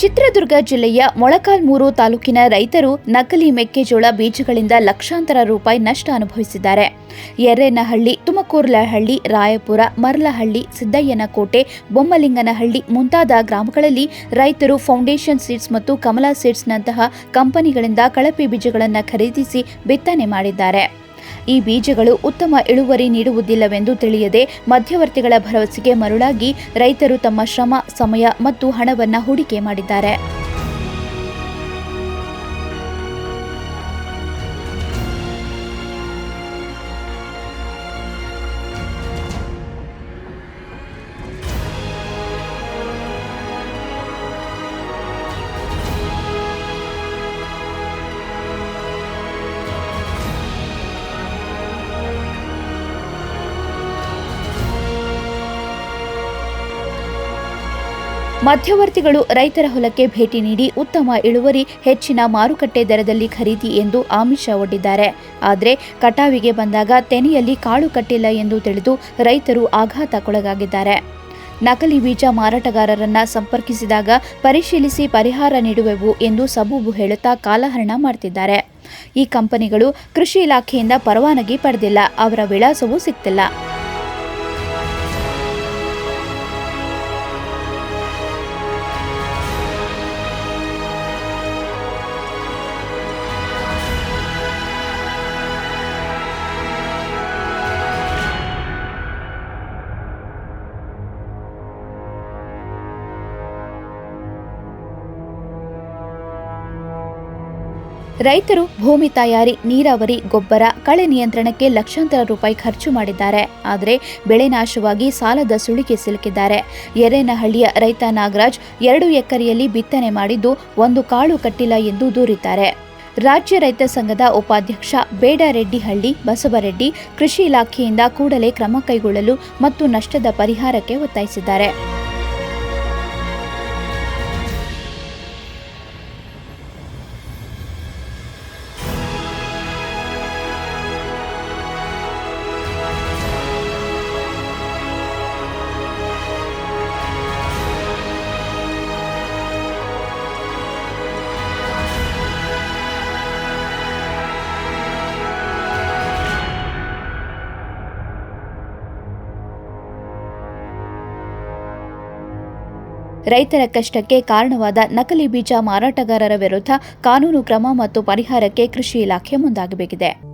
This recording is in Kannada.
ಚಿತ್ರದುರ್ಗ ಜಿಲ್ಲೆಯ ಮೊಳಕಾಲ್ಮೂರು ತಾಲೂಕಿನ ರೈತರು ನಕಲಿ ಮೆಕ್ಕೆಜೋಳ ಬೀಜಗಳಿಂದ ಲಕ್ಷಾಂತರ ರೂಪಾಯಿ ನಷ್ಟ ಅನುಭವಿಸಿದ್ದಾರೆ. ಎರ್ರೇನಹಳ್ಳಿ ತುಮಕೂರ್ಲಹಳ್ಳಿ ರಾಯಪುರ, ಮರ್ಲಹಳ್ಳಿ, ಸಿದ್ದಯ್ಯನಕೋಟೆ, ಬೊಮ್ಮಲಿಂಗನಹಳ್ಳಿ ಮುಂತಾದ ಗ್ರಾಮಗಳಲ್ಲಿ ರೈತರು ಫೌಂಡೇಶನ್ ಸೀಡ್ಸ್ ಮತ್ತು ಕಮಲಾ ಸೀಡ್ಸ್ನಂತಹ ಕಂಪನಿಗಳಿಂದ ಕಳಪೆ ಬೀಜಗಳನ್ನು ಖರೀದಿಸಿ ಬಿತ್ತನೆ ಮಾಡಿದ್ದಾರೆ. ಈ ಬೀಜಗಳು ಉತ್ತಮ ಇಳುವರಿ ನೀಡುವುದಿಲ್ಲವೆಂದು ತಿಳಿಯದೆ ಮಧ್ಯವರ್ತಿಗಳ ಭರವಸೆಗೆ ಮರುಳಾಗಿ ರೈತರು ತಮ್ಮ ಶ್ರಮ, ಸಮಯ ಮತ್ತು ಹಣವನ್ನು ಹೂಡಿಕೆ ಮಾಡಿದ್ದಾರೆ. ಮಧ್ಯವರ್ತಿಗಳು ರೈತರ ಹೊಲಕ್ಕೆ ಭೇಟಿ ನೀಡಿ ಉತ್ತಮ ಇಳುವರಿ, ಹೆಚ್ಚಿನ ಮಾರುಕಟ್ಟೆ ದರದಲ್ಲಿ ಖರೀದಿ ಎಂದು ಆಮಿಷ ಒಡ್ಡಿದ್ದಾರೆ. ಆದರೆ ಕಟಾವಿಗೆ ಬಂದಾಗ ತೆನೆಯಲ್ಲಿ ಕಾಳು ಕಟ್ಟಿಲ್ಲ ಎಂದು ತಿಳಿದು ರೈತರು ಆಘಾತಕ್ಕೊಳಗಾಗಿದ್ದಾರೆ. ನಕಲಿ ಬೀಜ ಮಾರಾಟಗಾರರನ್ನ ಸಂಪರ್ಕಿಸಿದಾಗ ಪರಿಶೀಲಿಸಿ ಪರಿಹಾರ ನೀಡುವೆವು ಎಂದು ಸಬೂಬು ಹೇಳುತ್ತಾ ಕಾಲಹರಣ ಮಾಡ್ತಿದ್ದಾರೆ. ಈ ಕಂಪನಿಗಳು ಕೃಷಿ ಇಲಾಖೆಯಿಂದ ಪರವಾನಗಿ ಪಡೆದಿಲ್ಲ, ಅವರ ವಿಳಾಸವೂ ಸಿಗ್ತಿಲ್ಲ ರೈತರು ಭೂಮಿ ತಯಾರಿ, ನೀರಾವರಿ, ಗೊಬ್ಬರ, ಕಳೆ ನಿಯಂತ್ರಣಕ್ಕೆ ಲಕ್ಷಾಂತರ ರೂಪಾಯಿ ಖರ್ಚು ಮಾಡಿದ್ದಾರೆ. ಆದರೆ ಬೆಳೆ ನಾಶವಾಗಿ ಸಾಲದ ಸುಳಿಗೆ ಸಿಲುಕಿದ್ದಾರೆ. ಎರೇನಹಳ್ಳಿಯ ರೈತ ನಾಗರಾಜ್ ಎರಡು ಎಕರೆಯಲ್ಲಿ ಬಿತ್ತನೆ ಮಾಡಿದ್ದು ಒಂದು ಕಾಳು ಕಟ್ಟಿಲ್ಲ ಎಂದು ದೂರಿದ್ದಾರೆ. ರಾಜ್ಯ ರೈತ ಸಂಘದ ಉಪಾಧ್ಯಕ್ಷ ಬೇಡರೆಡ್ಡಿಹಳ್ಳಿ ಬಸವರೆಡ್ಡಿ ಕೃಷಿ ಇಲಾಖೆಯಿಂದ ಕೂಡಲೇ ಕ್ರಮ ಕೈಗೊಳ್ಳಲು ಮತ್ತು ನಷ್ಟದ ಪರಿಹಾರಕ್ಕೆ ಒತ್ತಾಯಿಸಿದ್ದಾರೆ. ರೈತರ ಕಷ್ಟಕ್ಕೆ ಕಾರಣವಾದ ನಕಲಿ ಬೀಜ ಮಾರಾಟಗಾರರ ವಿರುದ್ಧ ಕಾನೂನು ಕ್ರಮ ಮತ್ತು ಪರಿಹಾರಕ್ಕೆ ಕೃಷಿ ಇಲಾಖೆ ಮುಂದಾಗಬೇಕಿದೆ.